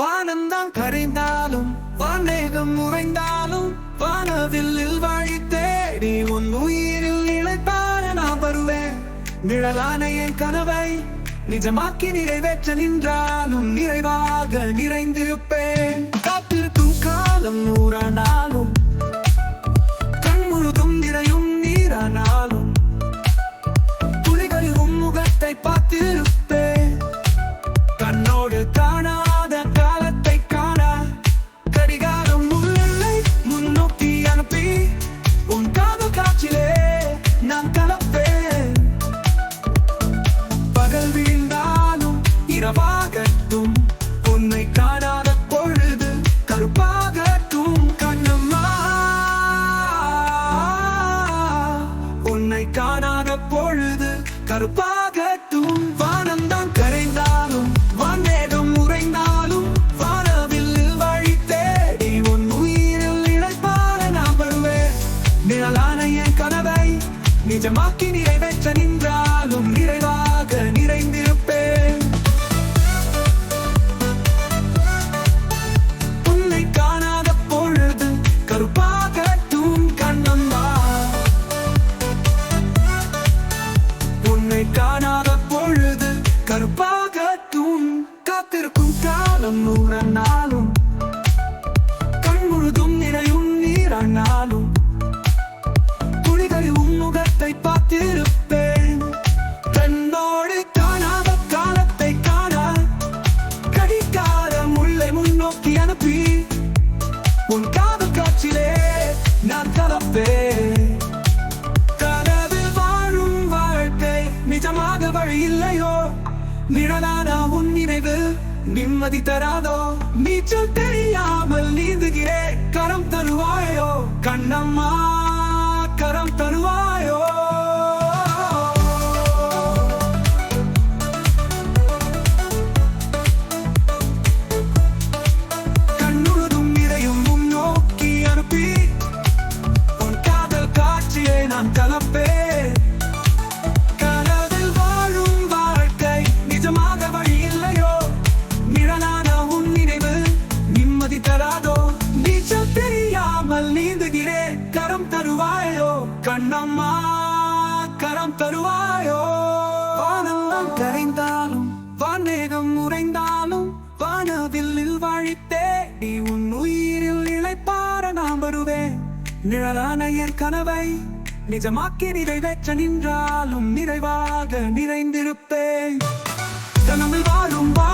வானந்தான் கரைந்தாலும் வானேகம் உறைந்தாலும் வானவில்லில் வாழி தேடி உன் உயிரில் இழைப்பார நான் வருவேன். நிழலான என் கனவை நிஜமாக்கி நிறைவேற்ற நின்றாலும் நிறைவாக நிறைந்திருப்பேன். காத்திருக்கும் காலம் நூறான கருப்பாகட்டும். வானம்தான் கரைந்தாலும் வானேகம் உறைந்தாலும் வானவில் வழி தேடி உன் உயிரில் இழைப்பார நான் வருவேன். நிழலான என் கனவை நிஜமாக்கி நிறைவேற்ற நின்றாலும் நிறை காலம் நூறானாலும் கண் முழுதும் நிறையும் நீரானாலும் துளிகளில் உன்முகத்தை பார்த்திருப்பேன். தன்னோடு காணாத காலத்தை காண கடிகார முல்லை முன்னோக்கி அனுப்பி உன் காதல் நான் கலப்பேன். நிஜமாக வழி இல்லையோ? நிழலான உன் நினைவு நிம்மதி தராதோ? நீச்சல் தெரியாமல் நீந்துகிறே. கரம் தருவாயோ? கண்ணம்மா கரம் தருவாயோ? நான் கலப்பே தருவாயோ? கண்ணம்மா கரம் தருவாயோ? வானெல்லாம் கரைந்தாலும் வானேகம் உறைந்தாலும் வானவில்லில் வாழி தேடி உன் உயிரில் இழைப்பார நான் வருவேன். நிழலான என் கனவை நிஜமாக்கி நிறைவேற்ற நின்றாலும் நிறைவாக நிறைந்திருப்பேன். தனமில் வாழும் வா